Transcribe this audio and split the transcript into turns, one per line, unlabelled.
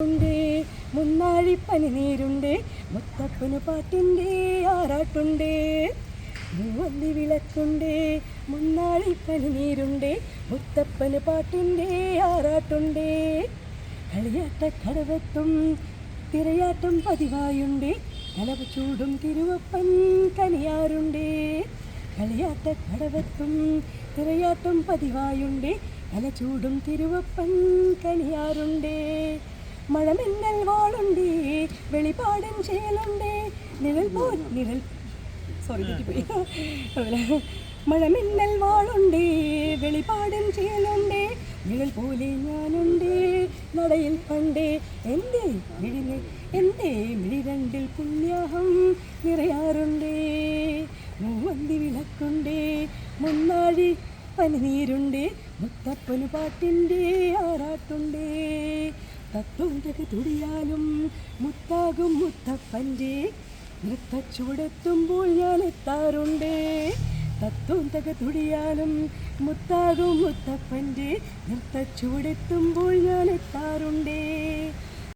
ഉണ്ട് മുന്നാഴിപ്പനി പനിനീരുണ്ട് മുത്തപ്പന് പാട്ടിന്റെ ആറാട്ടുണ്ട്. മൂവന്തി വിളക്കുണ്ട് മുന്നാഴിപ്പനി പനിനീരുണ്ട് മുത്തപ്പന് പാട്ടിന്റെ ആറാട്ടുണ്ട്. കളിയാട്ട കടവത്തും തിരയാട്ടം പതിവായുണ്ട് കലവ ചൂടും തിരുവപ്പൻ കനിയാറുണ്ട് കളിയാട്ട കടവത്തും തിരയാട്ടം പതിവായുണ്ട് കലചൂടും തിരുവപ്പൻ കനിയാറുണ്ട് മഴമിന്നൽ വാളുണ്ടേ വെളിപാടൻ ചെയ്യലുണ്ടേ നിഴൽ പോ നിഴൽ. സോറി തെറ്റിപ്പോയി. മഴമിന്നൽ വാളുണ്ട് വെളിപാടൻ ചേലുണ്ട്. നിഴൽ പോലെ ഞാനുണ്ടേ നടയിൽ പണ്ടേ എന്റെ മിഴിന് എന്റെ മിഴി രണ്ടിൽ പുണ്യാഹം നിറയാറുണ്ടേ. മൂവന്തി വിളക്കുണ്ടേ മുന്നാഴി പനിനീരുണ്ട്. മുത്തപ്പനു പാട്ടിന്റെ ആറാട്ടുണ്ട്. തക തുടിയാലും മുത്താകും മുത്തപ്പന്റെ. നൃത്തച്ചുവടെത്തുമ്പോൾ ഞാൻ എത്താറുണ്ട്. തത്വം തക തുടിയാലും മുത്താകും മുത്തപ്പന്റെ. നൃത്തച്ചുവടെത്തുമ്പോൾ ഞാൻ എത്താറുണ്ട്.